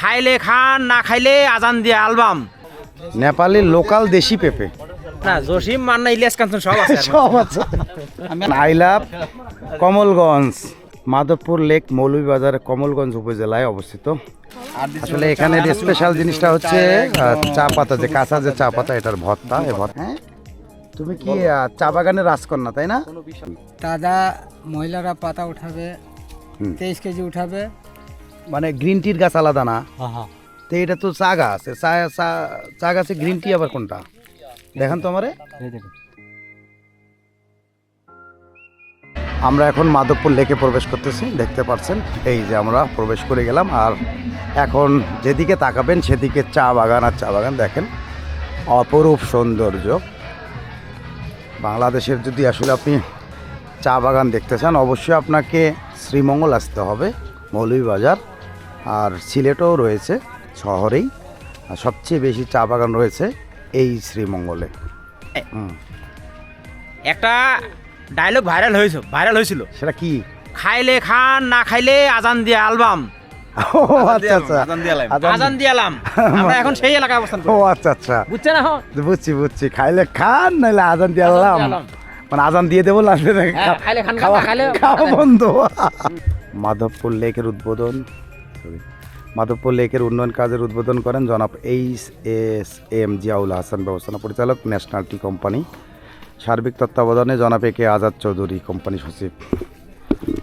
খাইলে খান না খাইলে আজান দিয়ে অ্যালবাম নেপালি লোকাল দেশি পেঁপে। না জসিম মান্না ইলিয়াস কাঞ্চন সব আছে সব আছে। I love Kamalganj Madhabpur lake Moulvibazar Kamalganj উপজেলায় অবস্থিত। আসলে এখানে স্পেশাল জিনিসটা হচ্ছে চা পাতা যে কাঁচা যে চা পাতা এটার ভর্তা এ ভর্তা। হ্যাঁ? তুমি কি চা বাগানের রাজকন্যা তাই না? দাদা মহিলারা পাতা উঠাবে তেইশ কেজি উঠাবে মানে গ্রিন টির গাছ আলাদা না। তো এটা তো চা গাছ চা গাছে গ্রিন টি আবার কোনটা? দেখান তো আমারে। আমরা এখন মাধবপুর লেকে প্রবেশ করতেছি দেখতে পাচ্ছেন এই যে আমরা প্রবেশ করে গেলাম আর এখন যেদিকে তাকাবেন সেদিকে চা বাগান আর চা বাগান দেখেন। অপরূপ সৌন্দর্য। বাংলাদেশের যদি আসলে আপনি চা বাগান দেখতে চান অবশ্যই আপনাকে শ্রীমঙ্গল আসতে হবে। মৌলভীবাজার আর সিলেটও রয়েছে শহরেই। আর সবচেয়ে বেশি চা বাগান রয়েছে এই শ্রীমঙ্গলে। একটা ডায়লগ ভাইরাল হয়েছে ভাইরাল হয়েছিল। সেটা কি? খাইলে খান না খাইলে আজান দিয়ে অ্যালবাম ও আজান- আমরা এখন সেই এলাকায় অবস্থান ও আচ্ছা আচ্ছা। বুঝছেন এখন? বুঝছি বুঝছি। খাইলে খান নাহলে আজান মানে আজান দিয়ে দেবো লাগবে না হ্যাঁ, খান, খাওয়া খাইলে- খাওয়া বন্ধ। মাধবপুর লেকের উদ্বোধন মাধবপুর লেকের উন্নয়ন কাজের উদ্বোধন করেন জনাব H S M Ziaul Hasan ব্যবস্থাপনা পরিচালক, ন্যাশনাল টি কোম্পানি। সার্বিক তত্ত্বাবধানে জনাব A K Azad Chowdhury company সচিব।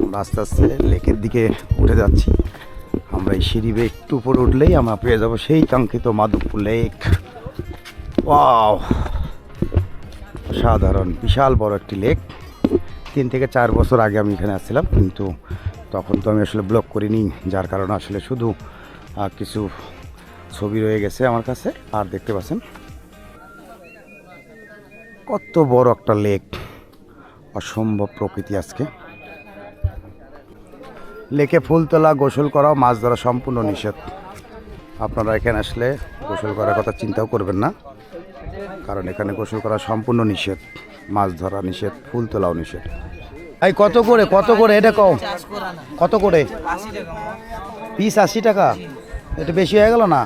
আমরা আস্তে আস্তে লেকের দিকে উঠে যাচ্ছি। আমরা এই সিঁড়ি একটু উপরে উঠলেই আমরা পেয়ে যাব সেই কাঙ্ক্ষিত মাধবপুর লেক। ওয়াও! সাধারণ বিশাল বড় একটি লেক। তিন থেকে চার বছর আগে আমি এখানে আসছিলাম, কিন্তু তখন তো আমি আসলে ব্লগ করিনি, যার কারণে আসলে শুধু কিছু ছবি রয়ে গেছে আমার কাছে, আর দেখতে পাচ্ছেন। কত বড় একটা লেক অসম্ভব প্রকৃতি আজকে। লেকে ফুল তোলা, গোসল করা, মাছ ধরা সম্পূর্ণ নিষেধ। আপনারা এখানে আসলে গোসল করার কথা চিন্তাও করবেন না, কারণ এখানে গোসল করা সম্পূর্ণ নিষেধ, মাছ ধরা নিষেধ, ফুল তোলাও নিষেধ। এই কত করে কত করে এটা কও। কত করে? পিস আশি টাকা? এটা বেশি হয়ে গেল না?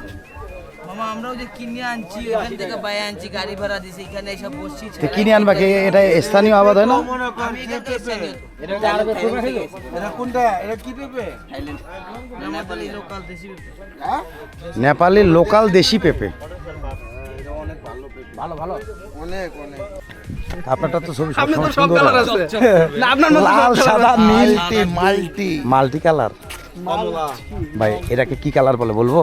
কিনে আনবা কি? এটা স্থানীয় আবাদ হয় না? নেপালি লোকাল দেশি নেপালি লোকাল দেশি পেঁপে আপনারটা তো ছবি সবসময় সুন্দর। লাল সাদা নীল মাল্টি মাল্টি। কালার। ভাই এটাকে কি কালার বলে বলব?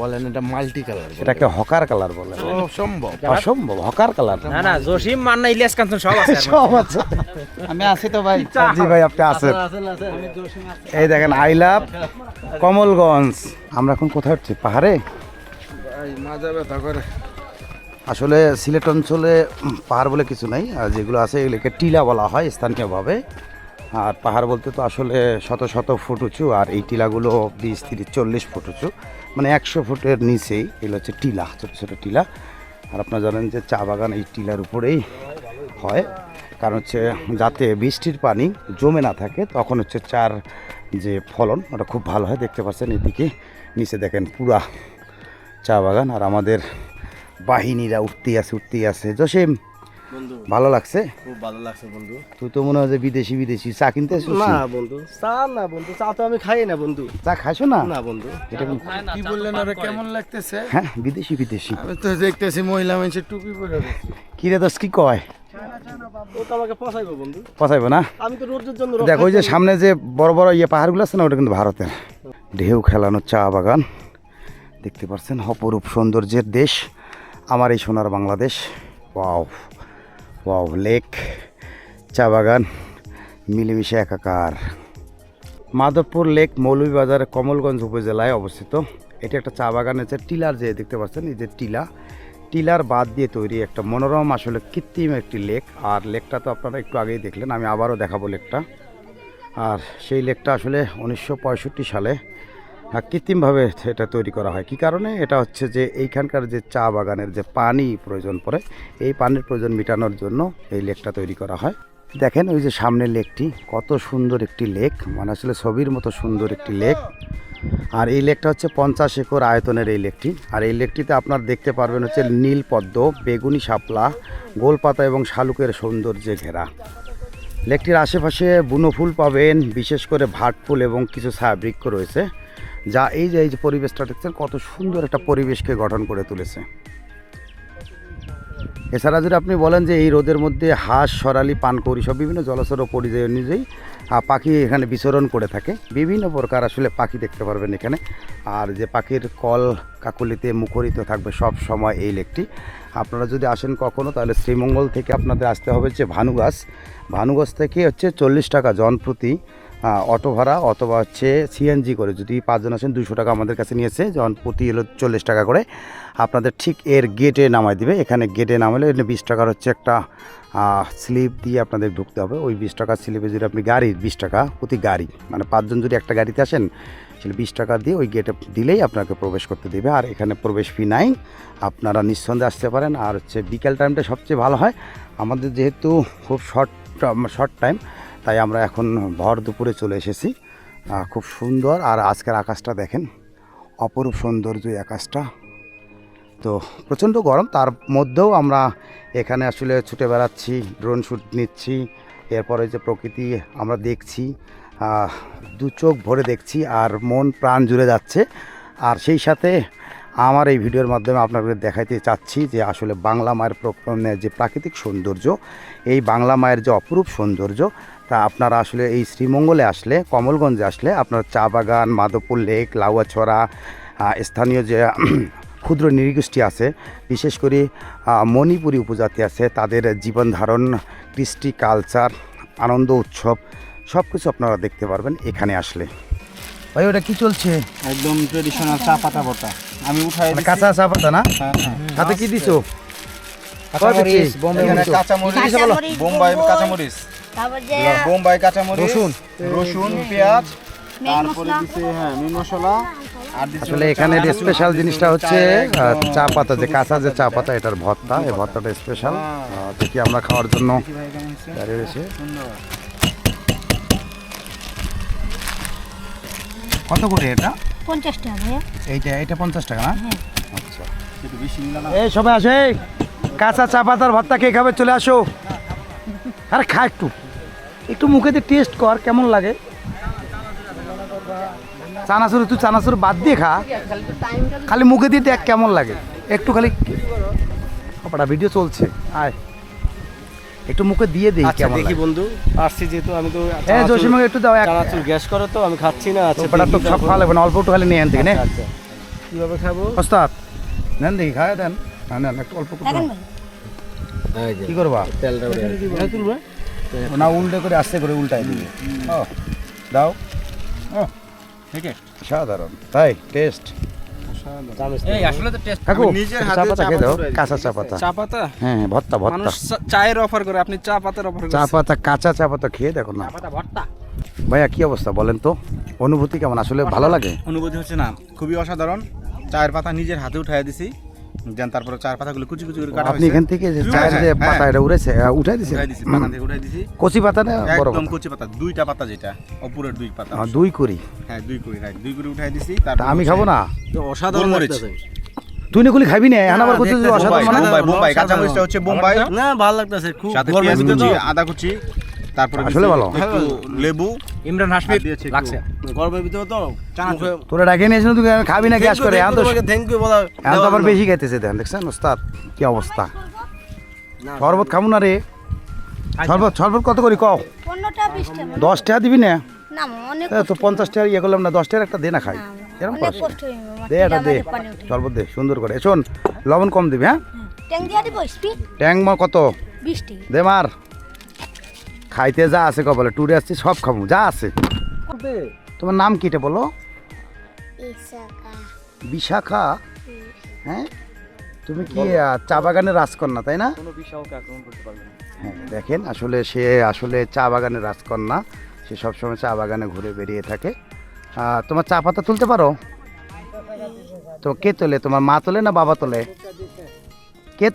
বলেন এটা মাল্টি কালার এটাকে হকার কালার বলে। সম্ভব। অসম্ভব হকার কালার। না না জসিম মান্না ইলিয়াস কাঞ্চন সব আছে সব আছে। আমি আছি তো ভাই। জি ভাই আপনি আছেন। এই দেখেন আই লাভ কমলগঞ্জ। আমরা এখন কোথায় হচ্ছে পাহাড়ে? মাজা ব্যথা করে। আসলে সিলেট অঞ্চলে পাহাড় বলে কিছু নাই, আর যেগুলো আছে এগুলোকে টিলা বলা হয় স্থানীয়ভাবে। আর পাহাড় বলতে তো আসলে শত শত ফুট উঁচু, আর এই টিলাগুলো বিশ তিরিশ চল্লিশ ফুট উঁচু মানে একশো ফুটের নিচেই। এগুলো হচ্ছে টিলা, ছোটো ছোটো টিলা। আর আপনারা জানেন যে চা বাগান এই টিলার উপরেই হয়। কারণ হচ্ছে যাতে বৃষ্টির পানি জমে না থাকে, তখন হচ্ছে চার যে ফলন, ওটা খুব ভালো হয়। দেখতে পাচ্ছেন এদিকে, নিচে দেখেন পুরা চা বাগান। আর আমাদের বাহিনীরা উঠতেই আছে উঠতেই আছে। জসিম ভালো লাগছে? খুব ভালো লাগছে বন্ধু। তুই তো মনে হয় যে বিদেশি বিদেশি। চা কিনতে আসিস? না বন্ধু চা না বন্ধু চা তো আমি খাই না বন্ধু। চা খাইছো না? না বন্ধু। এটা কি- কি বললেন ওরা কেমন লাগতেছে? হ্যাঁ বিদেশি বিদেশি। আমি তো দেখতেছি মহিলা মানুষের টুপি পরে রয়েছে। কিরে দোষ কি কয়? ও পচাইবো না? আমি তো রোদের জন্য দেখো ওই যে সামনে যে বড় বড় ইয়ে পাহাড়গুলো আছে না ওটা কিন্তু ভারতের। ঢেউ খেলানো চা বাগান। দেখতে পাচ্ছেন অপরূপ সৌন্দর্যের দেশ। আমার এই সোনার বাংলাদেশ। ওয়াও ওয়াও, লেক, চা বাগান, মিলেমিশে একাকার। মাধবপুর লেক, মৌলভীবাজার, কমলগঞ্জ উপজেলায় অবস্থিত। এটি একটা চা বাগান আছে, টিলার যে দেখতে পাচ্ছেন, এই যে টিলা। টিলার বাদ দিয়ে তৈরি একটা মনোরম, আসলে কৃত্রিম একটি লেক। আর লেকটা তো আপনারা একটু আগেই দেখলেন, আমি আবারও দেখাবো লেকটা। আর সেই লেকটা আসলে উনিশশো পঁয়ষট্টি সালে কৃত্রিমভাবে এটা তৈরি করা হয়। কি কারণে? এটা হচ্ছে যে এইখানকার যে চা বাগানের যে পানি প্রয়োজন পড়ে, এই পানির প্রয়োজন মেটানোর জন্য এই লেকটা তৈরি করা হয়। দেখেন ওই যে সামনের লেকটি, কত সুন্দর একটি লেক মানে আসলে ছবির মতো সুন্দর একটি লেক। আর এই লেকটা হচ্ছে পঞ্চাশ একর আয়তনের এই লেকটি। আর এই লেকটিতে আপনার দেখতে পারবেন হচ্ছে নীল পদ্ম বেগুনি শাপলা, গোলপাতা এবং শালুকের সৌন্দর্যে ঘেরা। লেকটির আশেপাশে বুনো ফুল পাবেন, বিশেষ করে ভাট ফুল এবং কিছু ছায়া বৃক্ষ রয়েছে। যা এই যে এই যে পরিবেশটা দেখছেন কত সুন্দর একটা পরিবেশকে গঠন করে তুলেছে। এছাড়া যদি আপনি বলেন যে এই রোদের মধ্যে হাঁস সরালি পানকৌড়ি সব বিভিন্ন জলচর পরিযায়ী অনুযায়ী পাখি এখানে বিচরণ করে থাকে। বিভিন্ন প্রকার আসলে পাখি দেখতে পারবেন এখানে। আর যে পাখির কল কাকুলিতে মুখরিত থাকবে সব সময় এই লেকটি। আপনারা যদি আসেন কখনো তাহলে শ্রীমঙ্গল থেকে আপনাদের আসতে হবে হচ্ছে ভানুগাছ। ভানুগাছ থেকে হচ্ছে চল্লিশ টাকা জন প্রতি। আহ, অটো ভাড়া অথবা হচ্ছে সিএনজি করে। যদি পাঁচজন আসেন দুশো টাকা আমাদের কাছে নিয়েছে জন প্রতি হলো চল্লিশ টাকা করে, আপনাদের ঠিক এর গেটে নামাই দিবে। এখানে গেটে নামালে বিশ টাকার হচ্ছে একটা স্লিপ দিয়ে আপনাদের ঢুকতে হবে। ওই বিশ টাকার স্লিপে যদি আপনি গাড়ির বিশ টাকা প্রতি গাড়ি মানে পাঁচজন যদি একটা গাড়িতে আসেন, সেটা বিশ টাকা দিয়ে ওই গেটে দিলেই আপনাকে প্রবেশ করতে দেবে। আর এখানে প্রবেশ ফি নাই। আপনারা নিঃসন্দেহে আসতে পারেন। আর হচ্ছে বিকেল টাইমটা সবচেয়ে ভালো হয়। আমাদের যেহেতু খুব শর্ট শর্ট টাইম তাই আমরা এখন ভর দুপুরে চলে এসেছি। খুব সুন্দর আর আজকের আকাশটা দেখেন, অপরূপ সৌন্দর্য আকাশটা। তো প্রচণ্ড গরম, তার মধ্যেও আমরা এখানে আসলে ছুটে বেড়াচ্ছি ড্রোন শ্যুট নিচ্ছি, এরপরে যে প্রকৃতি আমরা দেখছি দু চোখ ভরে দেখছি আর মন প্রাণ জুড়ে যাচ্ছে। আর সেই সাথে আমার এই ভিডিওর মাধ্যমে আপনাদের দেখাইতে চাচ্ছি যে আসলে বাংলা মায়ের যে প্রাকৃতিক সৌন্দর্য, এই বাংলা মায়ের যে অপরূপ সৌন্দর্য তা আপনারা আসলে এই শ্রীমঙ্গলে আসলে কমলগঞ্জে আসলে আপনার চা বাগান মাধবপুর লেক লাউয়াছড়া স্থানীয় যে ক্ষুদ্র নৃগোষ্ঠী আছে বিশেষ করে মণিপুরী উপজাতি আছে তাদের জীবন ধারণ কৃষ্টি কালচার আনন্দ উৎসব সব কিছু আপনারা দেখতে পারবেন এখানে আসলে। ভাই ওটা কি চলছে? একদম ট্রেডিশনাল চা পাতা বটা আমি উঠাই মানে কাঁচা চা পাতা না? তাতে কি দিছো? কয় কেজি? এখানে কাঁচামরিচ। বোম্বাই কাঁচামরিচ। তারপর যে বোম্বাই কাঁচামরিচ রসুন। রসুন পেঁয়াজ তারপরে দিছে হ্যাঁ মিট মশলা। আসলে এখানে স্পেশাল জিনিসটা হচ্ছে চা পাতা যে কাঁচা যে চা পাতা এটার ভর্তা এই ভর্তাটা স্পেশাল দেখি আমরা খাওয়ার জন্য দাঁড়িয়ে রয়েছে। কত করে এটা? পঞ্চাশ টাকা এইটা এটা পঞ্চাশ টাকা না? আচ্ছা। এই সবাই আসে। কাঁচা চা পাতার ভর্তা কে খাবে চলে আসো। আরে খা একটু। একটু মুখে দিয়ে টেস্ট কর কেমন লাগে? চানাচুর তুই চানাচুর বাদ দিয়ে খা। খালি মুখে দিয়ে দেখ কেমন লাগে। একটু খালি কপড়া ভিডিও চলছে। আয়। একটু মুখে দিয়ে দিই আচ্ছা কেমন দেখি বন্ধু আসছি যেহেতু আমি তো হ্যাঁ জসিমাকে একটু দাও এক চানাচুর গ্যাস করো তো আমি খাচ্ছি না আচ্ছা কপড়া তো সব খাওয়া লাগবে না অল্প একটু খালি নিয়ে আন থেকে নে। আচ্ছা কীভাবে খাব? ওস্তাদ নেন দেখি খাওয়া দেন। হ্যাঁ নেন একটু অল্প একটু কি করবা? তেলটা তুলবে না উল্টে করে আস্তে করে উল্টাই দিবে। ও দাও। ও ঠিক আছে। সাধারণ। তাই টেস্ট। এই আসলে তো টেস্ট। কাকু আমি নিজের একটু হাতে চা পাতা চা খেয়ে দাও। পাতা উঠাই কাঁচা চা পাতা চা পাতা ভর্তা ভর্তা। মানুষ চা- চায়ের অফার করে আপনি চা পাতার অফার চা পাতা কাঁচা চা পাতা খেয়ে দেখো না। পাতা ভর্তা। ভাইয়া কি অবস্থা বলেন তো? অনুভূতি কেমন? আসলে ভালো লাগে? অনুভূতি হচ্ছে না খুবই অসাধারণ। চায়ের পাতা নিজের হাতে উঠাই দিছি। দেন তারপরে চায়ের পাতাগুলো কুচি কুচি করে কাটা আপনি এখান থেকে যে হ্যাঁ, চায়ের যে হ্যাঁ, পাতা হ্যাঁ। এটা উড়েছে উঠাই দিছে? উঠাই দিছি বাগান থেকে উঠাই দিছি। কচি পাতা না বড় একদম কচি পাতা দুইটা পাতা যেটা উপরের দুই পাতা। দুই করি হ্যাঁ দুই করে রাইট দুই করে উঠাই দিছি তা আমি খাব না? অসাধারণ। লাগতেছে। তুই নাকুলি খাবি না? এখন আবার করতে অসাধারণ মানে বোম্বাই, বোম্বাই কাঁচা মরিচটা হচ্ছে বোম্বাই। না ভালো লাগতেছে খুব গরমের ভিতরে আদা কুচি তারপরে আসলে ভালো। একটু লেবু। ইমরান দিয়েছে লাগছে। গরমের ভিতরে তো চানাচুর। তোরা ডাকে নিয়েছিল তুই খাবি না গ্যাস করে। এখন তো থ্যাংক ইউ বলা এখন তো আবার বেশি খাইতেছে দেখেন দেখছেন? ওস্তাদ কি অবস্থা? শরবত খাব না রে। শরবত শরবত কত করি কও? দশ টাকা দিবি না? না অনেক তো পঞ্চাশ টাকা ইয়ে করলাম না দশ টাকার একটা দে না খাই। এরকম দে এটা দে। শরবত দে সুন্দর করে। শোন লবণ কম দিবি হ্যাঁ? ট্যাঙ্ক দিয়ে দিব স্পিড। ট্যাং মা কত? দে মার। খাইতে যা আছে কবলে ট্যুরে আসছি সব খাব যা আছে। তোমার নাম কি এটা বলো? বিশাখা। হ্যাঁ? তুমি কি চা বাগানের রাজকন্যা তাই না? হ্যাঁ দেখেন আসলে সে আসলে চা বাগানের রাজকন্যা। সে সবসময় চা বাগানে ঘুরে বেরিয়ে থাকে। তোমার চা পাতা তুলতে পারো? তো কে তোলে? তোমার মা তোলে না বাবা তোলে? কে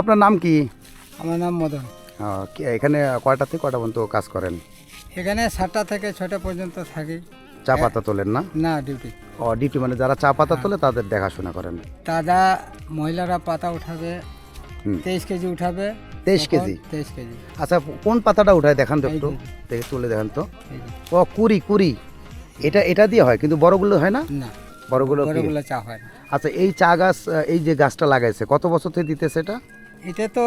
আপনার নাম কি? আমার নাম মদন। এখানে কয়টা থেকে কয়টা পর্যন্ত কাজ করেন? এখানে সাতটা থেকে ছটা পর্যন্ত থাকি। চা পাতা তোলেন না? না ডিউটি ও ডিউটি মানে যারা চা পাতা তোলে তাদের দেখাশোনা করেন। দাদা মহিলারা পাতা উঠাবে তেইশ কেজি উঠাবে তেইশ কেজি? তেইশ কেজি। আচ্ছা কোন পাতাটা উঠায় দেখান তো একটু? দেখে তুলে দেখান তো। ও কুড়ি কুড়ি। এটা এটা দিয়ে হয় কিন্তু বড়গুলো হয় না? না। বড়গুলো বড়গুলো চা হয় না। আচ্ছা এই চা গাছ এই যে গাছটা লাগাইছে কত বছর থেকে দিতেছে এটা? এটা তো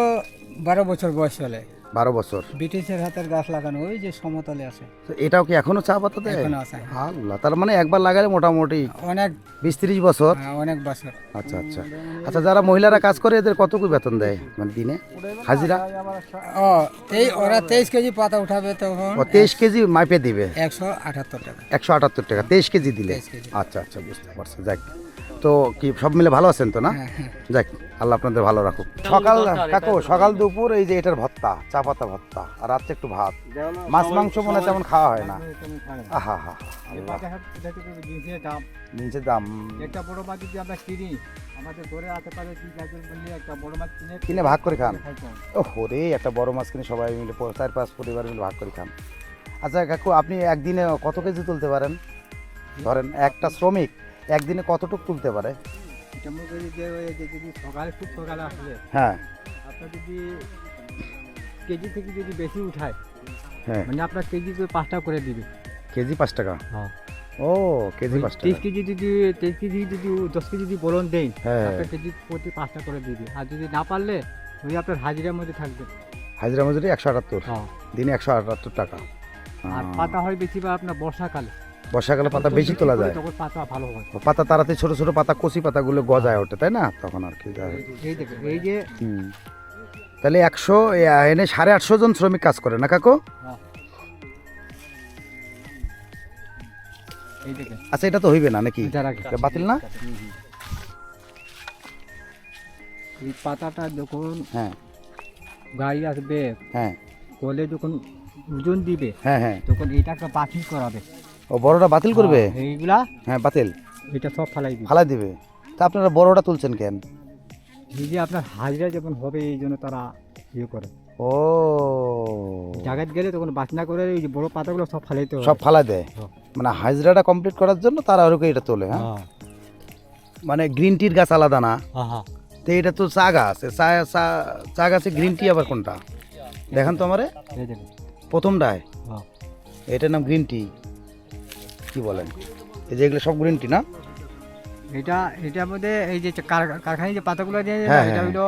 বারো বছর বয়স হলে। বারো বছর। ব্রিটিশের হাতের গাছ লাগানো ওই যে সমতলে আছে। তো এটাও কি এখনও চা পাতা দেয়? আল্লাহ তার মানে একবার লাগালে মোটামুটি অনেক বিশ তিরিশ বছর। হ্যাঁ, অনেক বছর। আচ্ছা আচ্ছা। আচ্ছা যারা মহিলারা কাজ করে এদের কত বেতন দেয়? মানে দিনে? হাজিরা? ও এই ওরা তেইশ কেজি পাতা উঠাবে তখন ও তেইশ কেজি মাইপে দিবে? একশো আটাত্তর টাকা। একশো আটাত্তর টাকা তেইশ কেজি দিলে। আচ্ছা আচ্ছা বুঝতে পারছি। যাক। তো কি সব মিলে ভালো আছেন তো না? হ্যাঁ হ্যাঁ। যাক আল্লাহ আপনাদের ভালো রাখুক। সকাল কাকু সকাল দুপুর এই যে এটার ভত্তা চা পাতা ভত্তা আর রাত্রে একটু ভাত। মাছ মাংস মনে তেমন খাওয়া হয় না। আহা হা জিনিসের দাম। একটা বড় মাছ যদি আমরা কিনি আমাদের আসতে পারে তিন চারজন মিলিয়ে একটা বড় মাছ কিনে কিনে ভাগ করে খান। ও রে একটা বড় মাছ কিনে সবাই মিলে চার পাঁচ পরিবার মিলে ভাগ করে খান। আচ্ছা কাকু আপনি একদিনে কত কেজি তুলতে পারেন? ধরেন একটা শ্রমিক। একদিনে কতটুকু তুলতে পারে? সকালে খুব সকালে আসলে হ্যাঁ। আপনার যদি কেজি থেকে যদি বেশি উঠায় হ্যাঁ। মানে আপনার কেজি করে পাঁচটা করে দিবে। কেজি পাঁচ টাকা? হ্যাঁ। ও কেজি পাঁচ তেইশ টাকা কেজি যদি তেইশ কেজি যদি দশ কেজি যদি বলন দেন হ্যাঁ। আপনার কেজি প্রতি পাঁচটা করে দিবে। আর যদি না পারলে ওই আপনার হাজিরার মধ্যে থাকবে। হাজিরা মজুরি একশো আটাত্তর? হ্যাঁ। দিনে একশো আটাত্তর টাকা। আর পাতা হয় বেশি বা আপনার বর্ষাকালে। বর্ষাকালে পাতা বেশি তোলা যায়। পাতা ভালো হয়। পাতা তাড়াতাড়ি ছোট ছোট পাতা কচি পাতাগুলো গজায় ওঠে তাই না? তখন আর কি এই যে তাহলে একশো এনে সাড়ে আটশো জন শ্রমিক কাজ করে না কাকু? আচ্ছা এটা তো হইবে না নাকি? বাতিল না? এই পাতাটা যখন হ্যাঁ। গাড়ি আসবে হ্যাঁ। কলে যখন ওজন দিবে হ্যাঁ হ্যাঁ। তখন এইটাকে বাতিল করাবে। ও বড়টা বাতিল করবে? হ্যাঁ, এইগুলা? হ্যাঁ বাতিল। এটা সব ফালাই দিবে। ফালাই দিবে। তা আপনারা বড়টা তুলছেন কেন? এই যে আপনার হাজিরা যখন হবে এই জন্য তারা ইয়ে করে। ও। জায়গায় গেলে তখন বাসনা করে যে বড় পাতাগুলো সব ফালাইতে হবে। সব ফালা দেয়। মানে হাজিরাটা কমপ্লিট করার জন্য তারা ওরকম এটা তোলে হ্যাঁ? মানে গ্রিন টির গাছ আলাদা না? হ্যাঁ হ্যাঁ। তো এটা তো চা গাছ। চা গাছে গ্রিন টি আবার কোনটা? দেখান তো আমারে। প্রথমটায়? এটার নাম গ্রিন টি কি বলেন? এই যে এগুলো সব গ্রিন টি না? এটা এটার মধ্যে এই যে কার- কারখানায় যে পাতাগুলো দিয়ে হ্যাঁ, এটা হ্যাঁ। হইল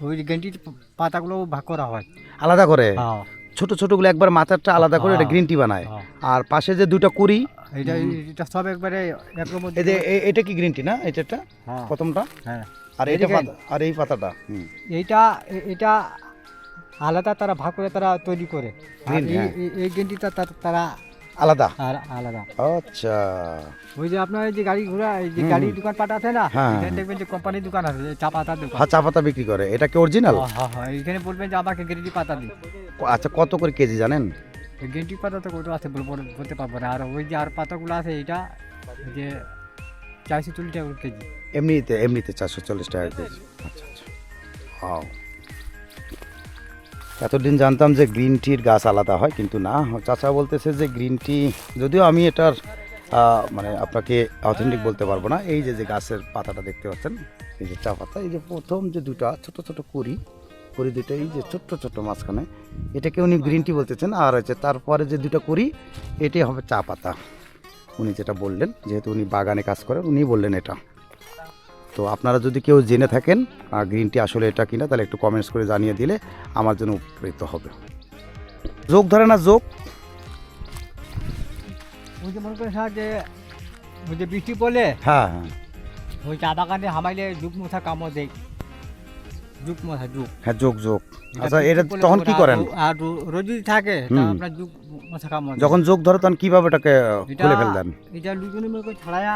ওই গেন্টির পাতাগুলো ভাগ করা হয়। আলাদা করে? হ্যাঁ। ছোট ছোটগুলো একবার মাথারটা আলাদা করে এটা। গ্রিন টি বানায়। আর পাশে যে দুটো কুড়ি এটা এটা সব একবারে এই যে এটা কি গ্রিন টি না এটা প্রথমটা? হ্যাঁ। আর এটা পাতা- আর এই পাতাটা এইটা এটা আলাদা তারা ভাগ করে তারা তৈরি করে। এই গেন্টিটা তারা আলাদা? আর আলাদা। আচ্ছা। ওই যে আপনার এই যে গাড়ি ঘোড়া এই যে গাড়ির দোকান পাট আছে না? হ্যাঁ, এখানে হ্যাঁ। দেখবেন যে কোম্পানির দোকান আছে চা পাতার দোকান। হ্যাঁ চা পাতা বিক্রি করে। এটা কি অরিজিনাল হ্যাঁ, হ্যাঁ হ্যাঁ। এইখানে বলবেন যে আমাকে গেন্টি পাতা দিন। আচ্ছা কত করে কেজি জানেন? গেন্টি পাতা তো কত আছে বল- বল- বলতে পারব না। আর ওই যে আর পাতাগুলো আছে ওই যে চারশো চল্লিশ টাকা কেজি। এমনিতে এমনিতে চারশো চল্লিশ টাকা কেজি। আচ্ছা আচ্ছা। হাও এতদিন জানতাম যে গ্রিন টির গাছ আলাদা হয়, কিন্তু না, চাচা বলতেছে যে গ্রিন টি যদিও আমি এটার মানে আপনাকে অথেন্টিক বলতে পারব না, এই যে যে গাছের পাতাটা দেখতে পাচ্ছেন, এই যে চা পাতা, এই যে প্রথম যে দুটা ছোট ছোট কুড়ি কুড়ি দুটো এই যে ছোট্ট ছোট্ট মাঝখানে, এটাকে উনি গ্রিন টি বলতেছেন, আর হচ্ছে তারপরে যে দুটো কুড়ি এটাই হবে চা পাতা। উনি যেটা বললেন, যেহেতু উনি বাগানে কাজ করেন উনি বললেন এটা। তো আপনারা যদি কেউ জেনে থাকেন গ্রিন টি আসলে এটা কিনা তাহলে একটু কমেন্টস করে জানিয়ে দিলে আমার জন্য উপকৃত হবে। যোগ ধরে না যোগ। ওই যে মনে করেন স্যার যে ওই যে বৃষ্টি পড়লে হ্যাঁ হ্যাঁ। ওই চা বাগানে হামাইলে যুগ মশা কামড় দেয় যুগ মশা যুগ। হ্যাঁ যোগ যোগ। আচ্ছা এটা তখন কি করেন? আর রো- রোদ যদি থাকে আপনার যুগ মশা কামড় যখন যোগ ধরে তখন কীভাবে এটাকে এটা- খুলে ফেল দেন এটা লুজনে করে ছাড়ায়া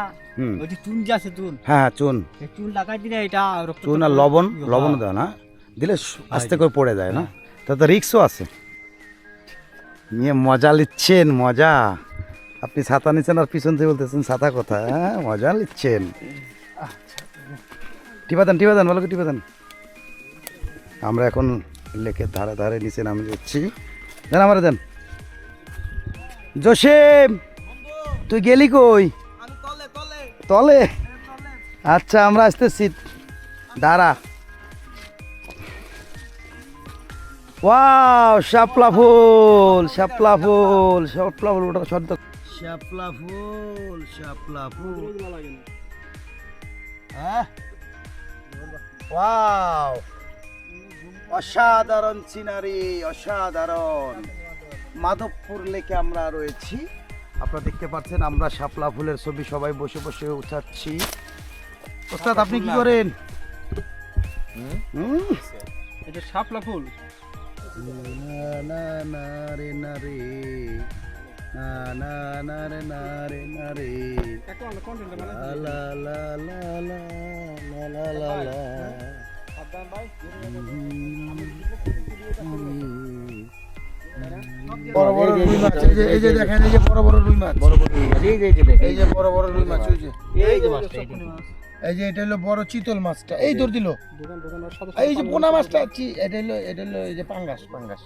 ওই যে চুন যে আছে চুন। হ্যাঁ হ্যাঁ চুন। চুন লাগাই দিলে এটা চুন আর লবণ ইয়ে লবণ হয়। দেন হ্যাঁ দিলে আস্তে করে পড়ে যায় না। তাতে রিক্সও আছে। নিয়ে মজা নিচ্ছেন মজা। আপনি ছাতা নিচ্ছেন আর পিছন থেকে বলতেছেন ছাতা কোথায়? হ্যাঁ মজা নিচ্ছেন টিপা দেন টিপা দেন ভালো করে টিপা দেন আমরা এখন লেকের ধারে ধারে নিচে নামে যাচ্ছি। দেন আমার দেন। জসিম তুই গেলি কই? তলে। আচ্ছা আমরা আসতেছি। দাঁড়া। ওয়াও শাপলা ফুল শাপলা ফুল শাপলা ফুল ওটা শব্দ শাপলা ফুল শাপলা ফুল। হ্যাঁ? ওয়াও। অসাধারণ সিনারি অসাধারণ মাধবপুর লেকে আমরা রয়েছি আপনারা দেখতে পাচ্ছেন আমরা শাপলা ফুলের ছবি সবাই বসে বসে উঠাচ্ছি ওস্তাদ আপনি কি করেন এটা শাপলা ফুল না না রে না রে না না না রে না রে না রে লা লা লা লা লা লা লা লা লা বড় বড় রুই মাছ এই যে এই যে দেখেন এই যে বড় বড় রুই মাছ। বড় বড় এই যে এই যে বড় বড় রুই মাছ ওই যে। এই যে এটা হলো বড় চিতল মাছটা। এই দৌড় দিল। এই যে পোনা মাছটা চি- এটা হলো এটা হলো এই যে পাঙ্গাস পাঙ্গাস।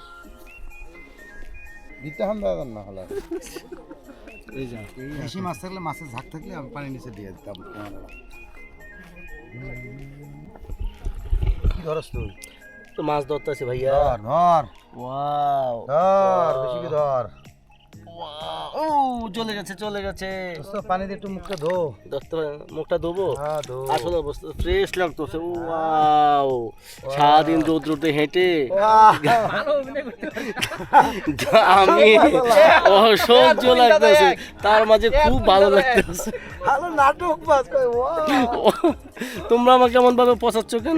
দিতে হন দাদা না হলে। বেশি মাছ থাকলে মাছের ঝাঁক থাকলে আমি পানি নিচে দিয়ে দিতাম। ধরস তুই? তো মাছ ধরতেছে ভাইয়া। ধর ধর। ওয়াও। ধর বেশি কি ধর। ও চলে গেছে চলে গেছে। দোস্ত পানি দিয়ে একটু মুখটা ধো। পারে- মুখটা ধোবো? হ্যাঁ আসলে অবস্থা ফ্রেশ লাগতেছে ওয়াও। সারাদিন রোদ্রতে হেঁটে। আমি অসহ্য লাগতেছে। তার মাঝে খুব ভালো লাগতেছে। ভালো নাটক তোমরা আমাকে কেমন ভাবে পচাচ্ছ কেন?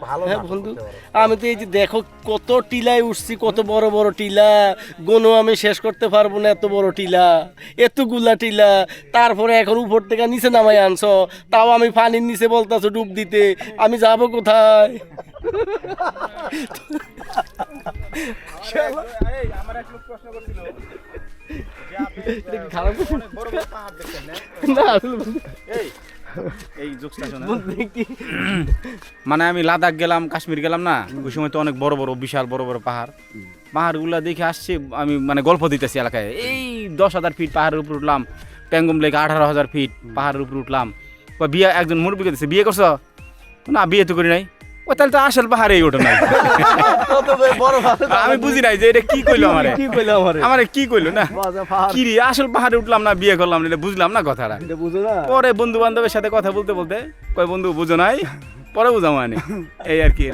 ভালো হ্যাঁ বন্ধু। আমি তো এই যে দেখো কত টিলায় উঠছি কত বড় বড় টিলা। গোনো আমি শেষ করতে পারব না এত বড় টিলা এতগুলা টিলা তারপরে এখন উপর থেকে নিচে নামাই আনস তাও আমি পানির নিচে বলতেছো ডুব দিতে আমি যাব কোথায়? খারাপ না এই জোকসটা শোনা বন্ধু কি? মানে আমি লাদাখ গেলাম কাশ্মীর গেলাম না ওই সময় তো অনেক বড় বড় বিশাল বড় বড় পাহাড়। পাহাড়গুলো দেখে আসছি আমি মানে গল্প দিতেছি এলাকায়। এই দশ হাজার ফিট পাহাড়ের উপর উঠলাম প্যাঙ্গম লেগে আঠারো হাজার ফিট পাহাড়ের উপর উঠলাম। বা বিয়ে একজন মুরব্বী দিচ্ছে বিয়ে করছ? না বিয়ে তো করি নাই। ও তাহলে তো আসল পাহাড়ে ওঠে না আমি বুঝি নাই যে এটা কি কইলো আমারে। কি কইলো আমারে? আমারে কি কইলো না? কি রে আসল পাহাড়ে উঠলাম না বিয়ে করলাম না বুঝলাম না কথাটা। এটা বুঝো না। পরে বন্ধু বান্ধবের সাথে কথা বলতে বলতে কয় বন্ধু বুঝো নাই? পরে বুঝাম মানে এই আর কি।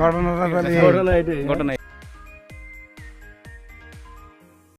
ঘটনাটা ঘটনা ঘটনা